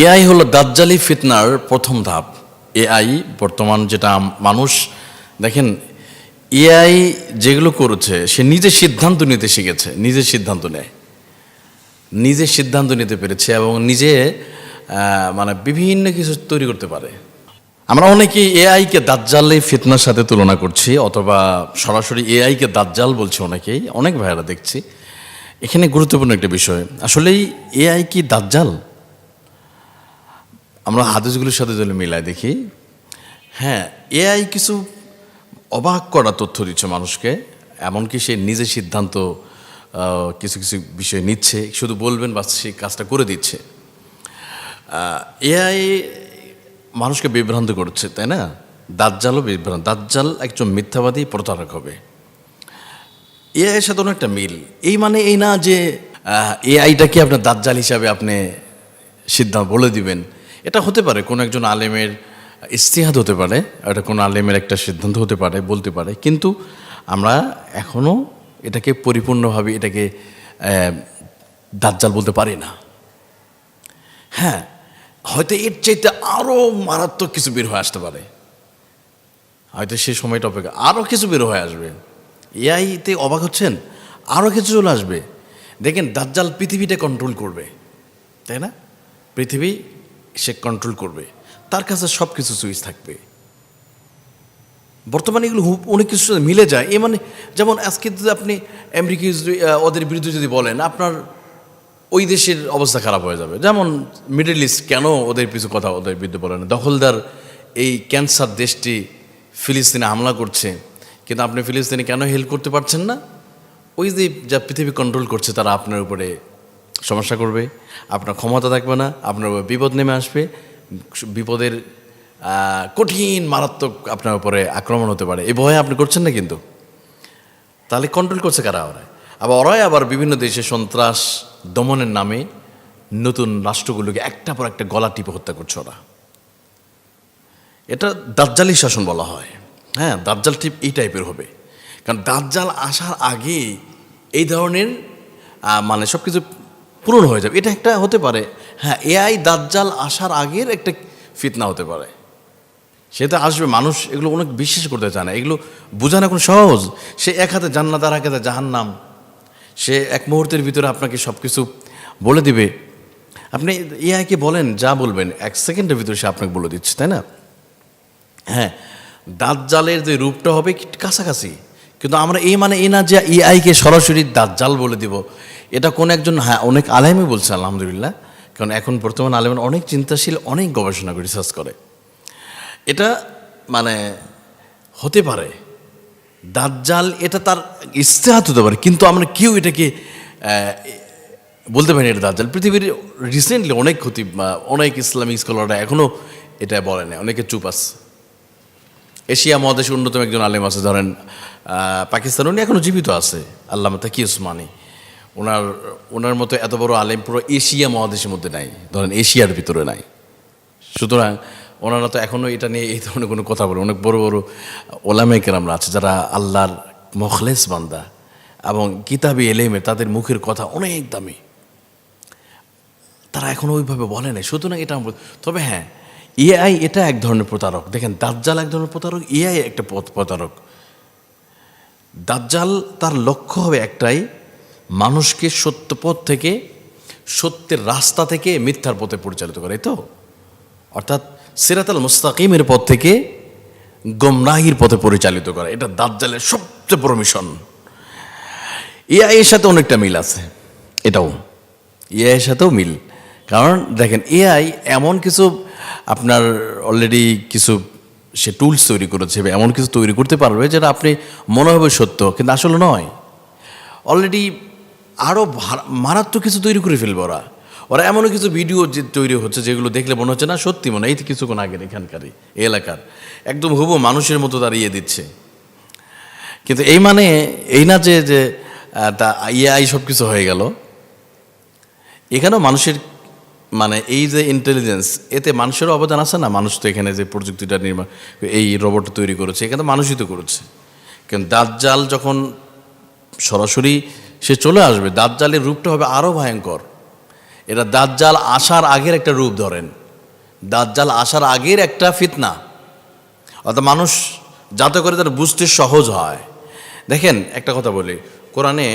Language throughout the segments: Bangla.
এআই হলো দাজ্জালি ফিতনার প্রথম ধাপ। এআই বর্তমান যেটা মানুষ, দেখেন, এআই যেগুলো করেছে, সে নিজে সিদ্ধান্ত নিতে শিখেছে, নিজে সিদ্ধান্ত নেয়। নিজে সিদ্ধান্ত নিতে পেরেছে এবং নিজে মানে বিভিন্ন কিছু তৈরি করতে পারে। আমরা অনেকেই এআইকে দাজ্জালে ফিতনার সাথে তুলনা করছি, অথবা সরাসরি এআইকে দাজ্জাল বলছি অনেকেই, অনেক ভাইয়েরা দেখছি। এখানে গুরুত্বপূর্ণ একটা বিষয়, আসলেই এআই কি দাজ্জাল? আমরা হাদিসগুলোর সাথে যদি মিলাই দেখি হ্যাঁ এআই কিছু অবাক করা তথ্য দিচ্ছে মানুষকে, এমনকি সে নিজে সিদ্ধান্ত কিছু কিছু বিষয় নিচ্ছে, শুধু বলবেন বা সে কাজটা করে দিচ্ছে। এআই মানুষকে বিভ্রান্ত করছে, তাই না? দাজ্জালও বিভ্রান্ত, দাজ্জাল একজন মিথ্যাবাদী প্রতারক হবে। এআই এর সাথে অনেকটা মিল। এই মানে এই না যে এআইটাকে আপনার দাজ্জাল হিসাবে আপনি সিদ্ধান্ত বলে দিবেন এটা হতে পারে, কোনো একজন আলেমের ইস্তিহাদ হতে পারে, এটা কোনো আলেমের একটা সিদ্ধান্ত হতে পারে, বলতে পারে, কিন্তু আমরা এখনও এটাকে পরিপূর্ণভাবে এটাকে দাজ্জাল বলতে পারি না। হ্যাঁ হয়তো এর চাইতে আরও মারাত্মক কিছু বের হয়ে আসতে পারে। হয়তো সেই সময়টা অপেক্ষা আরও কিছু বের হয়ে আসবে। এআইতে অবাক হচ্ছেন? আরও কিছু চলে আসবে। দেখেন, দাজ্জাল পৃথিবীটা কন্ট্রোল করবে, তাই না? পৃথিবী সে কন্ট্রোল করবে। তার কাছে সব কিছু সুইচ থাকবে। বর্তমানে এগুলো অনেক কিছু সাথে মিলে যায়। এ মানে যেমন আজকে যদি আপনি আমেরিকা ওদের বিরুদ্ধে যদি বলেন, আপনার ওই দেশের অবস্থা খারাপ হয়ে যাবে। যেমন মিডল ইস্ট কেন ওদের কিছু কথা ওদের বিরুদ্ধে বলে না? দখলদার এই ক্যান্সার দেশটি ফিলিস্তিনে হামলা করছে, কিন্তু আপনি ফিলিস্তিনে কেন হেল্প করতে পারছেন না? ওই যে যা পৃথিবী কন্ট্রোল করছে, তারা আপনার উপরে সমস্যা করবে, আপনার ক্ষমতা থাকবে না, আপনার উপরে বিপদ নেমে আসবে, বিপদের কঠিন, মারাত্মক আপনার উপরে আক্রমণ হতে পারে। এই ভয়ে আপনি করছেন না কিন্তু। তাহলে কন্ট্রোল করছে কারা ওরা? আবার ওরাই আবার বিভিন্ন দেশে সন্ত্রাস দমনের নামে নতুন রাষ্ট্রগুলোকে একটা পর একটা গলা টিপে হত্যা করছে ওরা। এটা দাজ্জালি শাসন বলা হয়। হ্যাঁ দাজ্জাল টিপ এই টাইপের হবে। কারণ দাজ্জাল আসার আগে এই ধরনের মানে সব কিছু পূরণ হয়ে যাবে। এটা একটা হতে পারে। হ্যাঁ এআই দাজ্জাল আসার আগের একটা ফিতনা হতে পারে। সেটা আসবে, মানুষ এগুলো অনেক বিশ্বাস করতে চায় না। এগুলো বোঝানো এখন সহজ। সে এক হাতে জান্নাত আর এক হাতে জাহান্নাম। সে এক মুহূর্তের ভিতরে আপনাকে সব কিছু বলে দিবে। আপনি এআইকে বলেন, যা বলবেন, এক সেকেন্ডের ভিতরে সে আপনাকে বলে দিচ্ছে, তাই না? হ্যাঁ দাঁতজালের যে রূপটা হবে কাছাকাছি। কিন্তু আমরা এই মানে এই না যে এআইকে সরাসরি দাঁতজাল বলে দিব। এটা কোন একজন হ্যাঁ অনেক আলেমই বলছে, আলহামদুলিল্লাহ। কারণ এখন বর্তমান আলেমের অনেক চিন্তাশীল, অনেক গবেষণা করে রিসার্চ করে। এটা মানে হতে পারে। দাজ্জাল এটা তার ইস্তেহাত হতে পারে, কিন্তু আমরা কেউ এটাকে বলতে পারি এটা দাজ্জাল। পৃথিবীর রিসেন্টলি অনেক ক্ষতি অনেক ইসলামিক স্কলাররা এখনও এটা বলে না, অনেকে চুপ আছে। এশিয়া মহাদেশে অন্যতম একজন আলেম আছে, ধরেন পাকিস্তান, উনি এখনও জীবিত আছে, আল্লামা তাকি উসমানী। ওনার ওনার মতো এত বড় আলেম পুরো এশিয়া মহাদেশের মধ্যে নাই। ধরেন এশিয়ার ভিতরে নাই। সুতরাং ওনারা তো এখনও এটা নিয়ে এই ধরনের কোনো কথা বলে, অনেক বড় বড় ওলামে কেরামরা আছে যারা আল্লাহর মখলেস বান্দা এবং কিতাবি এলেমে তাদের মুখের কথা অনেক দামি। তারা এখনও ওইভাবে বলে নাই। সুতরাং এটা তবে হ্যাঁ এআই এটা এক ধরনের প্রতারক। দেখেন, দাজ্জাল এক ধরনের প্রতারক, এআই একটা প্রতারক। দাজ্জাল তার লক্ষ্য হবে একটাই মানুষকে সত্য পথ থেকে, সত্যের রাস্তা থেকে মিথ্যার পথে পরিচালিত করে তো? অর্থাৎ সিরাতাল মুস্তাকিমের পথ থেকে গোমরাহির পথে পরিচালিত করা, এটা দাজ্জালের সবচেয়ে বড় মিশন। এআই এর সাথে অনেকটা মিল আছে, এটাও। এআই এর সাথেও মিল। কারণ দেখেন, এআই এমন কিছু আপনার অলরেডি কিছু সে টুলস তৈরি করেছে এমন কিছু তৈরি করতে পারবে যেটা আপনি মনে হবে সত্য, কিন্তু আসলে নয়। অলরেডি আরও মারাত্মক কিছু তৈরি করে ফেলবে ওরা। ওরা এমনও কিছু ভিডিও যে তৈরি হচ্ছে, যেগুলো দেখলে মনে হচ্ছে, না, সত্যি মনে এই কিছুক্ষণ আগের এখানকারই এলাকার। একদম হুবু মানুষের মতো দাঁড়িয়ে দিচ্ছে। কিন্তু এই মানে এই না যে যে তা ইআই সব কিছু হয়ে গেল, এখানেও মানুষের মানে এই যে ইন্টেলিজেন্স এতে মানুষেরও অবদান আছে না? মানুষ তো এখানে যে প্রযুক্তিটা নির্মাণ এই রোবট তৈরি করেছে, এখানে মানুষই তো করেছে। কিন্তু দাঁতজাল যখন সরাসরি সে চলে আসবে দাঁতজালের রূপটা হবে আরও ভয়ঙ্কর। এটা দাজ্জাল আসার আগের একটা রূপ ধরেন। দাজ্জাল আসার আগের একটা ফিতনা। অর্থাৎ মানুষ যাতে করে তার বুঝতে সহজ হয়। দেখেন, একটা কথা বলি, কোরআনে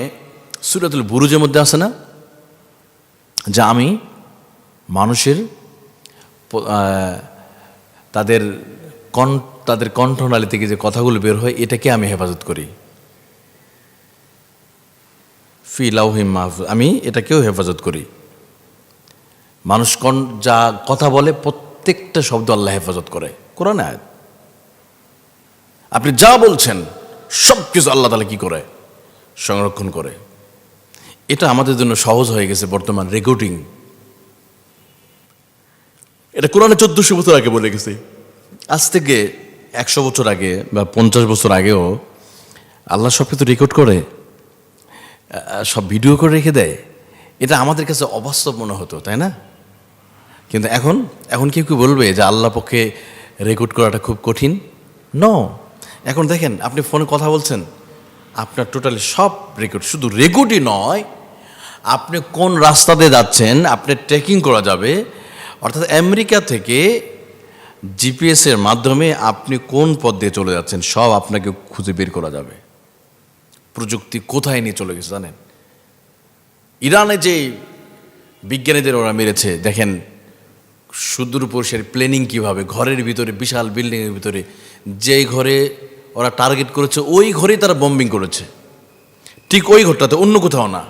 সুরাতুল বুরুজের মধ্যে আছে না? যা আমি মানুষের তাদের কন, তাদের কণ্ঠনালী থেকে যে কথাগুলো বের হয়, এটাকে আমি হেফাজত করি। ফি লাউহিম মাহফুজ আমি এটাকেও হেফাজত করি। মানুষ কন যা কথা বলে, প্রত্যেকটা শব্দ আল্লাহ হেফাজত করে। কোরআন আয়াত। আপনি যা বলছেন, সব কিছু আল্লাহ তালা কি করে? সংরক্ষণ করে। এটা আমাদের জন্য সহজ হয়ে গেছে বর্তমান রেকর্ডিং। এটা কোরআনে চোদ্দশো বছর আগে বলে গেছে। আজ থেকে একশো বছর আগে বা পঞ্চাশ বছর আগেও আল্লাহ সব কিছু রেকর্ড করে। সব ভিডিও করে রেখে দেয়, এটা আমাদের কাছে অবাস্তব মনে হতো, তাই না? কিন্তু এখন এখন কেউ কি বলবে যে আল্লাহ পক্ষে রেকর্ড করাটা খুব কঠিন। ন এখন দেখেন, আপনি ফোনে কথা বলছেন, আপনার টোটালি সব রেকর্ড শুধু রেকর্ডই নয়, আপনি কোন রাস্তা দিয়ে যাচ্ছেন, আপনি ট্রেকিং করা যাবে, অর্থাৎ আমেরিকা থেকে জিপিএসের মাধ্যমে আপনি কোন পথ দিয়ে চলে যাচ্ছেন, সব আপনাকে খুঁজে বের করা যাবে। প্রযুক্তি কোথায় নিয়ে চলে গেছে জানেন? ইরানে যে বিজ্ঞানীদের ওরা মেরেছে, দেখেন সুদূর পুরুষের প্ল্যানিং কীভাবে, ঘরের ভিতরে, বিশাল বিল্ডিংয়ের ভিতরে, যেই ঘরে ওরা টার্গেট করেছে, ওই ঘরেই তারা বম্বিং করেছে। ঠিক ওই ঘরটাতে, অন্য কোথাও না।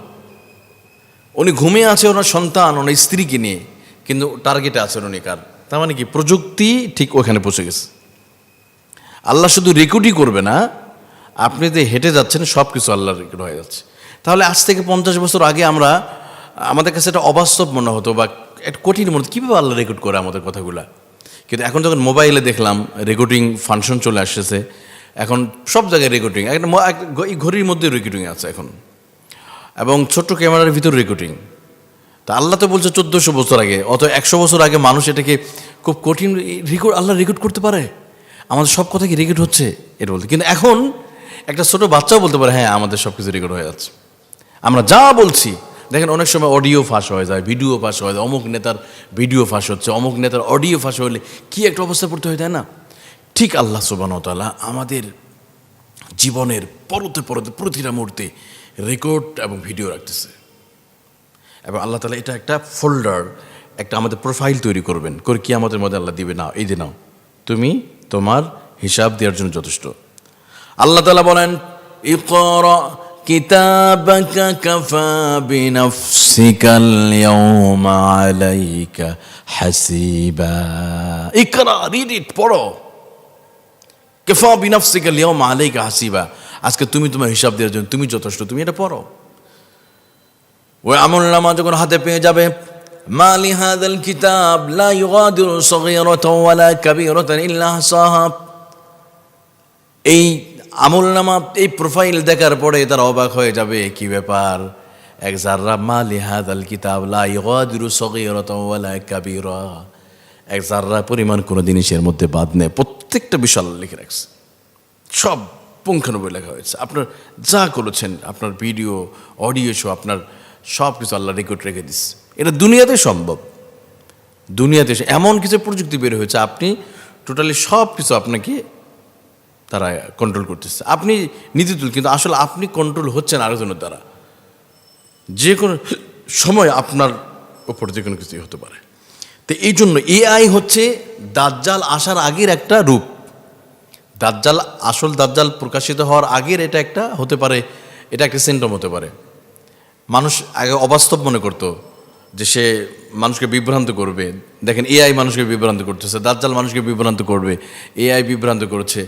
উনি ঘুমিয়ে আছে ওনার সন্তান, ওনার স্ত্রীকে নিয়ে, কিন্তু টার্গেটে আছেন উনি কার? তার মানে কি, প্রযুক্তি ঠিক ওখানে পৌঁছে গেছে। আল্লাহ শুধু রেকর্ডই করবে না আপনি যে হেঁটে যাচ্ছেন সব কিছু আল্লাহর হয়ে যাচ্ছে। তাহলে আজ থেকে পঞ্চাশ বছর আগে আমরা, আমাদের কাছে এটা অবাস্তব মনে হতো বা একটা কঠিন মনে হতো, কীভাবে আল্লাহ রেকর্ড করে আমাদের কথাগুলা? কিন্তু এখন যখন মোবাইলে দেখলাম রেকর্ডিং ফাংশন চলে আসতেছে, এখন সব জায়গায় রেকর্ডিং একটা ঘড়ির মধ্যে রেকর্ডিং আছে এখন। এবং ছোট্ট ক্যামেরার ভিতর রেকর্ডিং তা আল্লাহ তো বলছে চোদ্দোশো বছর আগে, অত একশো বছর আগে মানুষ এটাকে খুব কঠিন রেকর্ড আল্লাহ রেকর্ড করতে পারে। আমাদের সব কথা কি রেকর্ড হচ্ছে? এটা বলতে। কিন্তু এখন একটা ছোট বাচ্চাও বলতে পারে হ্যাঁ আমাদের সব কিছু রেকর্ড হয়ে যাচ্ছে। আমরা যা বলছি, দেখেন অনেক সময় অডিও ফাঁস হয়ে যায় ভিডিও ফাঁস হয়ে যায়, অমুক নেতার ভিডিও ফাঁস হচ্ছে, অমুক নেতার অডিও ফাঁস হলে কি একটা অবস্থা পড়তে হয়, তাই না? ঠিক আল্লাহ সুবানতালা আমাদের জীবনের পরতে পরতে, প্রতিটা মুহূর্তে রেকর্ড এবং ভিডিও রাখতেছে। এবং আল্লাহ তালা এটা একটা ফোল্ডার একটা আমাদের প্রোফাইল তৈরি করবেন, করে কি আমাদের মধ্যে আল্লাহ দিবে না এই যে নাও, তুমি তোমার হিসাব দেওয়ার জন্য যথেষ্ট। আল্লাহ তালা বলেন, ইকরা কিতাবাকা কাফা বিনাফসিকাল ইয়াউমা আলাইকা হাসিবা। ইকরা রিড ইট পড়ো। কেফা বিনাফসিকা লিয়ম আলাইকা হাসিবা। আজকে তুমি তোমার হিসাব দেওয়ার জন্য তুমি যথেষ্ট, তুমি এটা পড়ো। ওই আমল নামা যখন হাতে পেয়ে যাবে মালি হাদাল কিতাব, লা ইউগাদিরু সগীরাতাও ওয়ালা কাবীরাতান ইল্লা সাহাব এই আমল নামা এই প্রোফাইল দেখার পরে তারা অবাক হয়ে যাবে, কি ব্যাপার? এক জাররা মালি হাদাল কিতাব লা ইউগাদিরু সগীরাতাও ওয়ালা কাবীরা। এক জাররা পরিমাণ কোনো জিনিসের মধ্যে বাদ নেই প্রত্যেকটা আল্লাহ লিখে রাখছে। সব পুঙ্খানুপুঙ্খ লেখা হয়েছে। আপনার যা করেছেন, আপনার ভিডিও, অডিও শো আপনার সব কিছু আল্লাহ রেকর্ড রেখে দিস এটা দুনিয়াতে সম্ভব। দুনিয়াতে এমন কিছু প্রযুক্তি বের হয়েছে, আপনি টোটালি সব কিছু আপনাকে তারা কন্ট্রোল করতেছে। আপনি নীতি তুল, কিন্তু আসলে আপনি কন্ট্রোল হচ্ছেন আরেকজনের দ্বারা। যে কোনো সময় আপনার ওপর যে কোনো কিছুই হতে পারে। তো এই জন্য এআই হচ্ছে দাজ্জাল আসার আগের একটা রূপ। দাজ্জাল, আসল দাজ্জাল প্রকাশিত হওয়ার আগের এটা একটা হতে পারে, এটা একটা সিমটম হতে পারে। মানুষ আগে অবাস্তব মনে করতো যে সে মানুষকে বিভ্রান্ত করবে। দেখেন, এআই মানুষকে বিভ্রান্ত করতেছে, দাজ্জাল মানুষকে বিভ্রান্ত করবে, এআই বিভ্রান্ত করছে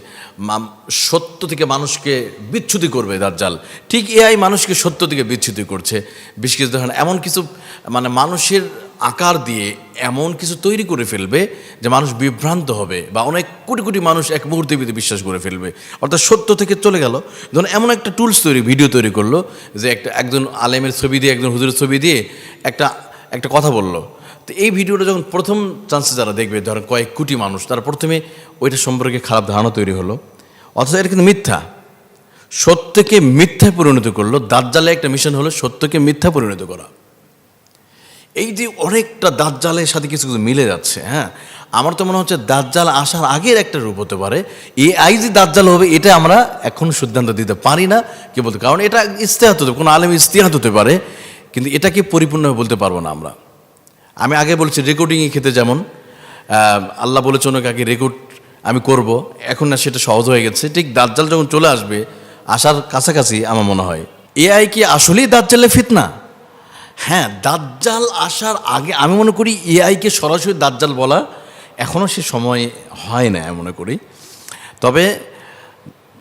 সত্য থেকে মানুষকে বিচ্ছুতি করবে দাজ্জাল। ঠিক এআই মানুষকে সত্য থেকে বিচ্ছুতি করছে। বিশেষ কিছু দেখেন এমন কিছু মানে মানুষের আকার দিয়ে এমন কিছু তৈরি করে ফেলবে যে মানুষ বিভ্রান্ত হবে বা অনেক কোটি কোটি মানুষ এক মুহূর্তের ভিতরে বিশ্বাস করে ফেলবে। অর্থাৎ সত্য থেকে চলে গেল। ধরুন, এমন একটা টুলস তৈরি ভিডিও তৈরি করল যে একটা, একজন আলেমের ছবি দিয়ে, একজন হুজুরের ছবি দিয়ে একটা একটা কথা বলল। তো এই ভিডিওটা যখন প্রথম চান্সে যারা দেখবে, ধরেন কয়েক কোটি মানুষ, তারা প্রথমে ওইটা সম্পর্কে খারাপ ধারণা তৈরি হলো। অথচ এটা কিন্তু মিথ্যা। সত্যকে মিথ্যায় পরিণত করল দাজ্জালে একটা মিশন হলো সত্যকে মিথ্যা পরিণত করা। এই যে অনেকটা দাজ্জালের সাথে কিছু কিছু মিলে যাচ্ছে হ্যাঁ? আমার তো মনে হচ্ছে দাজ্জাল আসার আগের একটা রূপ হতে পারে। এই আই যে দাজ্জাল হবে, এটা আমরা এখন সিদ্ধান্ত দিতে পারি না কি বলতে কারণ এটা ইস্তেহাত হতে কোনো আলেম ইস্তেহাত হতে পারে। কিন্তু এটাকে পরিপূর্ণভাবে বলতে পারব না আমরা। আমি আগে বলছি রেকর্ডিংয়ে খেতে যেমন আল্লাহ বলেছে অনেক আগে রেকর্ড আমি করব। এখন না সেটা সহজ হয়ে গেছে। ঠিক দাজ্জাল যখন চলে আসবে, আসার কাছাকাছি আমার মনে হয় এআই কি আসলেই দাজ্জালের ফিতনা? হ্যাঁ দাজ্জাল আসার আগে আমি মনে করি এআইকে সরাসরি দাজ্জাল বলা এখনও সে সময় হয় না মনে করি। তবে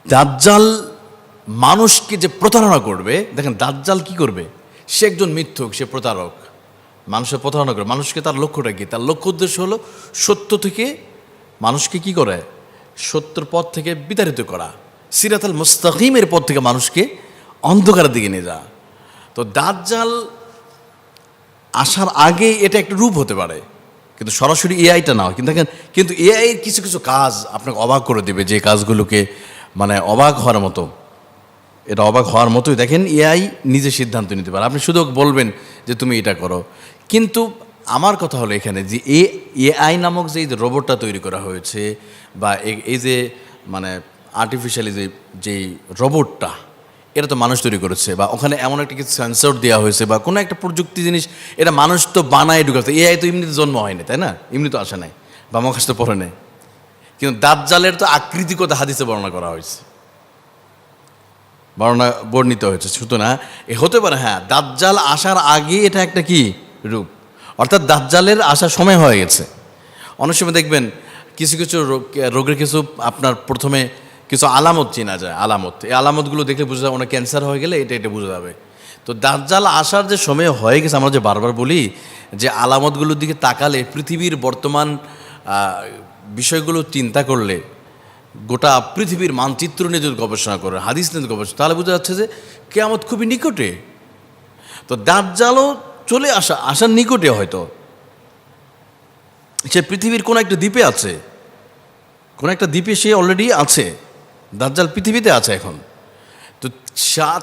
দাজ্জাল মানুষকে যে প্রতারণা করবে, দেখেন দাজ্জাল কি করবে? সে একজন মিথ্যুক, সে প্রতারক। মানুষের প্রতারণা করে। মানুষকে তার লক্ষ্যটা কি তার লক্ষ্য উদ্দেশ্য হলো সত্য থেকে মানুষকে কি করে? সত্যর পথ থেকে বিতাড়িত করা। সিরাতাল মুস্তাকিমের পথ থেকে মানুষকে অন্ধকারের দিকে নিয়ে যাওয়া। তো দাজ্জাল আসার আগে এটা একটা রূপ হতে পারে। কিন্তু সরাসরি এআইটা না কিন্তু দেখেন, কিন্তু এআই কিছু কিছু কাজ আপনাকে অবাক করে দেবে যে কাজগুলোকে মানে অবাক হওয়ার মতো। এটা অবাক হওয়ার মতোই। দেখেন এআই নিজে সিদ্ধান্ত নিতে পারে। আপনি শুধু বলবেন যে, তুমি এটা করো। কিন্তু আমার কথা হলো এখানে যে, এ এআই নামক যে রোবটটা তৈরি করা হয়েছে বা এই যে মানে আর্টিফিশিয়ালি যে যেই রোবটটা, এটা তো মানুষ তৈরি করেছে বা ওখানে এমন একটা কিছু সেন্সর দেওয়া হয়েছে বা কোনো একটা প্রযুক্তি জিনিস, এটা মানুষ তো বানায় ঢুকাচ্ছে এআই তো এমনিতে জন্ম হয়নি, তাই না? এমনি তো আসে নাই বা মহাকাশ তো পড়ে নেই। কিন্তু দাঁত জালের তো আকৃতিগত হাদিসে বর্ণনা করা হয়েছে। বর্ণনা বর্ণিত হয়েছে। সুতরাং এ হতে পারে হ্যাঁ দাজ্জাল আসার আগে এটা একটা কি? রূপ। অর্থাৎ দাজ্জালের আসার সময় হয়ে গেছে। অনেক সময় দেখবেন কিছু কিছু রোগ- রোগের কিছু আপনার প্রথমে কিছু আলামত চেনা যায়, আলামত। এই আলামতগুলো দেখলে বোঝা যায়, অনেক ক্যান্সার হয়ে গেলে এটা এটা বোঝা যাবে। তো দাজ্জাল আসার যে সময় হয়ে গেছে, আমরা যে বারবার বলি যে আলামতগুলোর দিকে তাকালে পৃথিবীর বর্তমান বিষয়গুলো চিন্তা করলে গোটা পৃথিবীর মানচিত্র নিয়ে যদি গবেষণা করে, হাদিস নিয়ে গবেষণা তাহলে বোঝা যাচ্ছে যে কেয়ামত খুবই নিকটে। তো দাঁতজালও চলে আসা, আসার নিকটে হয়তো। সে পৃথিবীর কোন একটা দ্বীপে আছে। কোন একটা দ্বীপে সে অলরেডি আছে। দাজ্জাল পৃথিবীতে আছে এখন। তো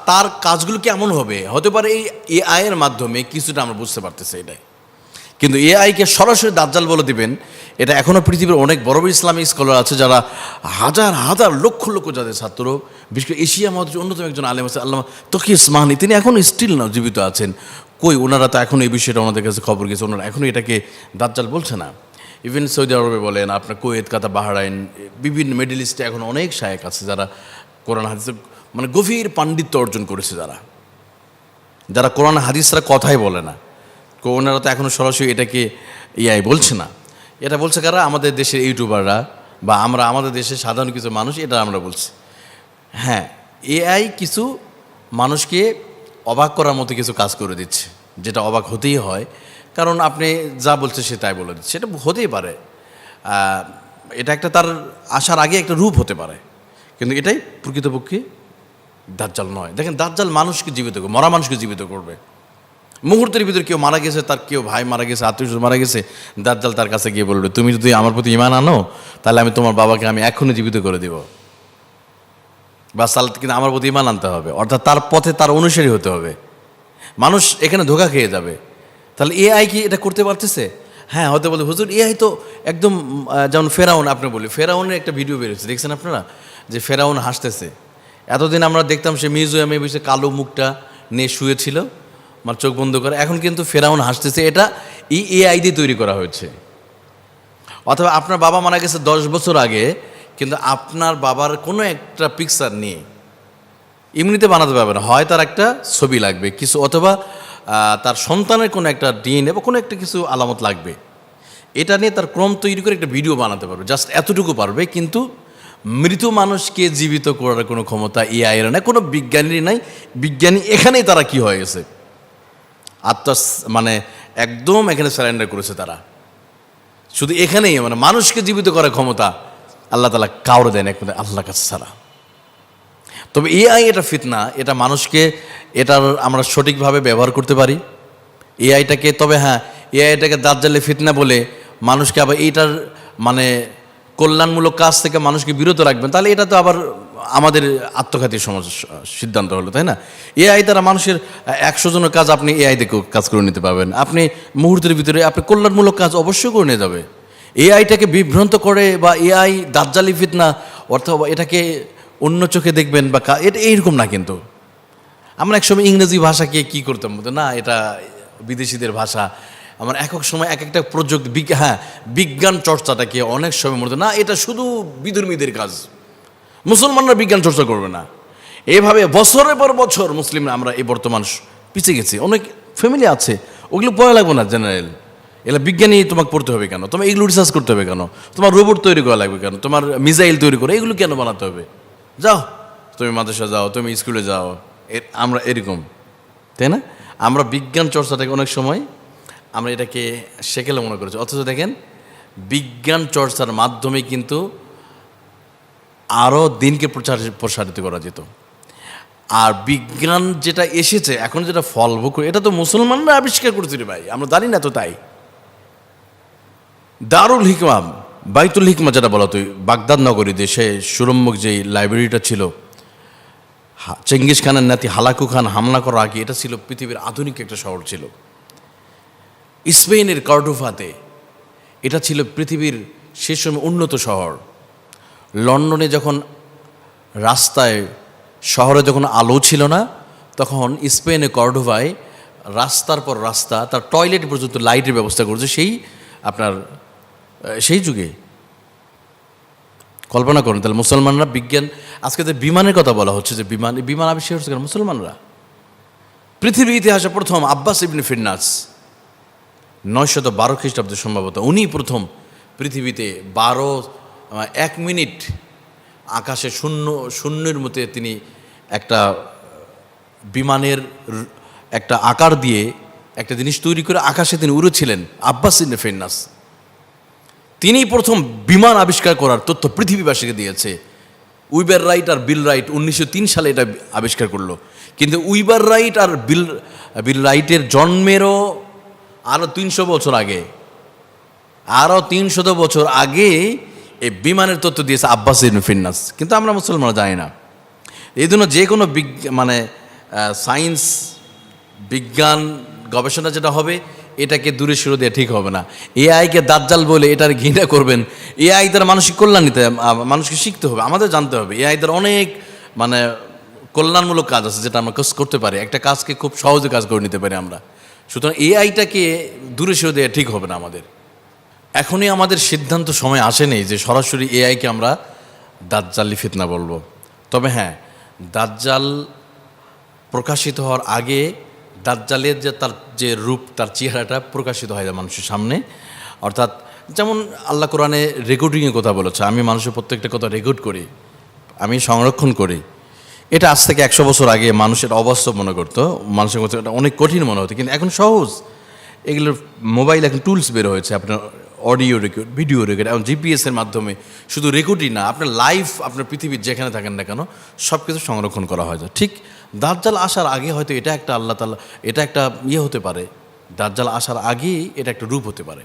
তার কাজগুলো কেমন হবে? হতে পারে এই এআই এর মাধ্যমে কিছুটা আমরা বুঝতে পারতেছি এটাই। কিন্তু এআইকে সরাসরি দাজ্জাল বলে দিবেন এটা এখনও পৃথিবীর অনেক বড় বড় ইসলামিক স্কলার আছে যারা হাজার হাজার, লক্ষ লক্ষ যাদের ছাত্র, বিশেষ করে এশিয়া মহাদেশের অন্যতম একজন আলেম আছে আল্লাহ তকি ইসমাহানি তিনি এখন স্টিল না জীবিত আছেন। কই, ওনারা তো এখন এই বিষয়টা ওনাদের কাছে খবর গেছে, ওনারা এখনও এটাকে দাজ্জাল বলছে না। ইভেন সৌদি আরবে বলেন, আপনার কোয়েত কাতা বাহরাইন, বিভিন্ন মিডল ইস্টে এখন অনেক শায়েক আছে যারা কোরআন হাদিসে মানে গভীর পাণ্ডিত্য অর্জন করেছে যারা। যারা কোরআন, হাদিসরা কথাই বলে না। ওনারা তো এখনও সরাসরি এটাকে ইয়াই বলছে না। এটা বলছে কারা? আমাদের দেশের ইউটিউবাররা বা আমরা আমাদের দেশের সাধারণ কিছু মানুষ, এটা আমরা বলছি। হ্যাঁ এআই কিছু মানুষকে অবাক করার মতো কিছু কাজ করে দিচ্ছে, যেটা অবাক হতেই হয়। কারণ আপনি যা বলছে সে তাই বলে দিচ্ছে। এটা হতেই পারে। এটা একটা তার আসার আগে একটা রূপ হতে পারে। কিন্তু এটাই প্রকৃতপক্ষে দাজ্জাল নয়। দেখেন, দাজ্জাল মানুষকে জীবিত করবে মরা মানুষকে জীবিত করবে। মুহূর্তের ভিতরে কেউ মারা গেছে, তার কেউ ভাই মারা গেছে, আত্মীয় মারা গেছে, দাজ্জাল তার কাছে গিয়ে বলবে তুমি যদি আমার প্রতি ইমান আনো, তাহলে আমি তোমার বাবাকে আমি এখনই জীবিত করে দিব। বা তাহলে কিন্তু আমার প্রতি ইমান আনতে হবে। অর্থাৎ তার পথে তার অনুসারী হতে হবে। মানুষ এখানে ধোকা খেয়ে যাবে। তাহলে এআই কি এটা করতে পারতেছে? হ্যাঁ হতে বলে হুজুর, এআই তো একদম যেমন ফেরাউন, আপনি বলি, ফেরাউনের একটা ভিডিও বেরোচ্ছে দেখছেন আপনারা? যে ফেরাউন হাসতেছে। এতদিন আমরা দেখতাম সে মিউজিয়ামে বসে কালো মুখটা নিয়ে শুয়েছিল। আমার চোখ বন্ধ করে। এখন কিন্তু ফেরাউন হাসতেছে, এটা এই এআই দিয়ে তৈরি করা হয়েছে। অথবা আপনার বাবা মারা গেছে দশ বছর আগে, কিন্তু আপনার বাবার কোনো একটা পিকচার নিয়ে এমনিতে বানাতে পারবে না। হয় তার একটা ছবি লাগবে, কিছু অথবা তার সন্তানের কোনো একটা ডিএনএ বা কোনো একটা কিছু আলামত লাগবে। এটা নিয়ে তার ক্রম তৈরি করে একটা ভিডিও বানাতে পারবে। জাস্ট এতটুকু পারবে, কিন্তু মৃত মানুষকে জীবিত করার কোনো ক্ষমতা এআই এর নাই, কোনো বিজ্ঞানীর নাই। বিজ্ঞানী এখানেই তারা কি হয়ে গেছে? আত্মা মানে একদম এখানে স্যারেন্ডার করেছে তারা। শুধু এখানেই মানে মানুষকে জীবিত করার ক্ষমতা আল্লাহ তালা কাউরে দেন একমাত্র আল্লাহ কাছে ছাড়া। তবে এআই এটা ফিতনা, এটা মানুষকে, এটার আমরা সঠিকভাবে ব্যবহার করতে পারি। এআইটাকে তবে হ্যাঁ এআইটাকে দাজ্জালে ফিতনা বলে মানুষকে আবার এইটার মানে কল্যাণমূলক কাজ থেকে মানুষকে বিরত রাখবেন, তাহলে এটা তো আবার আমাদের আত্মঘাতী সমাজ সিদ্ধান্ত হলো, তাই না? এআই দ্বারা মানুষের একশো জনের কাজ আপনি এআই দিয়ে কাজ করে নিতে পারবেন। আপনি মুহূর্তের ভিতরে আপনি কল্যাণমূলক কাজ অবশ্যই করে নিয়ে যাবে। এআইটাকে বিভ্রান্ত করে বা এআই দাজ্জালি ফিতনা অর্থাৎ এটাকে অন্য চোখে দেখবেন বা এটা এইরকম না কিন্তু। আমরা একসময় ইংরেজি ভাষাকে কি করতাম বলতো? না, এটা বিদেশিদের ভাষা। আমার একক সময় এক একটা প্রযুক্তি হ্যাঁ বিজ্ঞান চর্চাটাকে অনেক সময় মনে না, এটা শুধু বিধর্মীদের কাজ। মুসলমানরা বিজ্ঞান চর্চা করবে না। এভাবে বছরের পর বছর মুসলিমরা আমরা এই বর্তমান পিছিয়ে গেছি। অনেক ফ্যামিলি আছে, ওগুলো পড়া লাগবে না জেনারেল এগুলো বিজ্ঞানী তোমাকে পড়তে হবে কেন? তোমার এগুলো রিসার্চ করতে হবে কেন? তোমার রোবট তৈরি করা লাগবে কেন? তোমার মিসাইল তৈরি করে এগুলো কেন বানাতে হবে? যাও, তুমি মাদ্রাসা যাও, তুমি স্কুলে যাও। আমরা এরকম, তাই না? আমরা বিজ্ঞান চর্চাটাকে অনেক সময় আমরা এটাকে সেকেলে মনে করেছি। অথচ দেখেন, বিজ্ঞান চর্চার মাধ্যমে কিন্তু আরও দিনকে প্রচার প্রসারিত করা যেত। আর বিজ্ঞান যেটা এসেছে, এখন যেটা ফলভোগ এটা তো মুসলমানরা আবিষ্কার করেছে রে ভাই, আমরা জানি না তো তাই। দারুল হিকমা বাইতুল হিকমা যেটা বলা তুই বাগদাদ নগরী দেশে সুরম্মুখ যেই লাইব্রেরিটা ছিল চেঙ্গিস খানের নাতি হালাকু খান হামলা করার আগে এটা ছিল পৃথিবীর আধুনিক একটা শহর ছিল। স্পেনের কর্ডোফাতে এটা ছিল পৃথিবীর সে সময় উন্নত শহর। লন্ডনে যখন রাস্তায়, শহরে যখন আলো ছিল না, তখন স্পেনে কর্ডোভায় রাস্তার পর রাস্তা, তার টয়লেট পর্যন্ত লাইটের ব্যবস্থা করেছে সেই আপনার সেই যুগে। কল্পনা করুন, তাহলে মুসলমানরা বিজ্ঞান, আজকে যে বিমানের কথা বলা হচ্ছে, যে বিমান বিমান আবিষ্কার হচ্ছে মুসলমানরা? পৃথিবীর ইতিহাসে প্রথম আব্বাস ইবনে ফিরনাস, নয়শত বারো খ্রিস্টাব্দে সম্ভবত উনি প্রথম পৃথিবীতে বারো এক মিনিট আকাশে শূন্য, শূন্যের মতে তিনি একটা বিমানের একটা আকার দিয়ে একটা জিনিস তৈরি করে আকাশে তিনি উড়েছিলেন, আব্বাস ইবনে ফিরনাস তিনি প্রথম বিমান আবিষ্কার করার তথ্য পৃথিবীবাসীকে দিয়েছে। উইবার রাইট আর বিল রাইট উনিশশো তিন সালে এটা আবিষ্কার করল। কিন্তু উইবার রাইট আর বিল বিল রাইটের জন্মেরও আরও তিনশো বছর আগে আরও তিনশত বছর আগে এই বিমানের তথ্য দিয়েছে আব্বাস ইবনে ফিন্নাস। কিন্তু আমরা মুসলমানরা জানি না। এই জন্য যে কোনো মানে সায়েন্স, বিজ্ঞান, গবেষণা যেটা হবে, এটাকে দূরে সরে দেওয়া ঠিক হবে না। এআইকে দাজ্জাল বলে এটার ঘৃণা করবেন। এআই দ্বারা মানসিক কল্যাণ নিতে মানুষকে শিখতে হবে, আমাদের জানতে হবে। এআই দ্বারা অনেক মানে কল্যাণমূলক কাজ আছে যেটা আমরা কাজ করতে পারি। একটা কাজকে খুব সহজে কাজ করে নিতে পারি আমরা। সুতরাং এআইটাকে দূরে সরে দেওয়া ঠিক হবে না আমাদের। এখনই আমাদের সিদ্ধান্ত সময় আসেনি যে সরাসরি এআইকে আমরা দাজ্জালি ফিতনা বলব। তবে হ্যাঁ দাজ্জাল প্রকাশিত হওয়ার আগে দাজ্জালের যে তার যে রূপ, তার চেহারাটা প্রকাশিত হয় মানুষের সামনে। অর্থাৎ যেমন আল্লাহ কোরআনে রেকর্ডিংয়ের কথা বলেছে, আমি মানুষের প্রত্যেকটা কথা রেকর্ড করি, আমি সংরক্ষণ করি। এটা আজ থেকে একশো বছর আগে মানুষের অবাস্তব মনে করতো, মানুষের কাছে এটা অনেক কঠিন মনে হতো, কিন্তু এখন সহজ। এগুলোর মোবাইল এখন টুলস বের হয়েছে, আপনার অডিও রেকর্ড ভিডিও রেকর্ড এবং জিপিএসের মাধ্যমে শুধু রেকর্ডই না, আপনার লাইফ আপনার পৃথিবীর যেখানে থাকেন না কেন সব কিছু সংরক্ষণ করা হয়। ঠিক দাজ্জাল আসার আগে হয়তো এটা একটা আল্লাহ তাল্লাহ এটা একটা ইয়ে হতে পারে। দাজ্জাল আসার আগেই এটা একটা রূপ হতে পারে।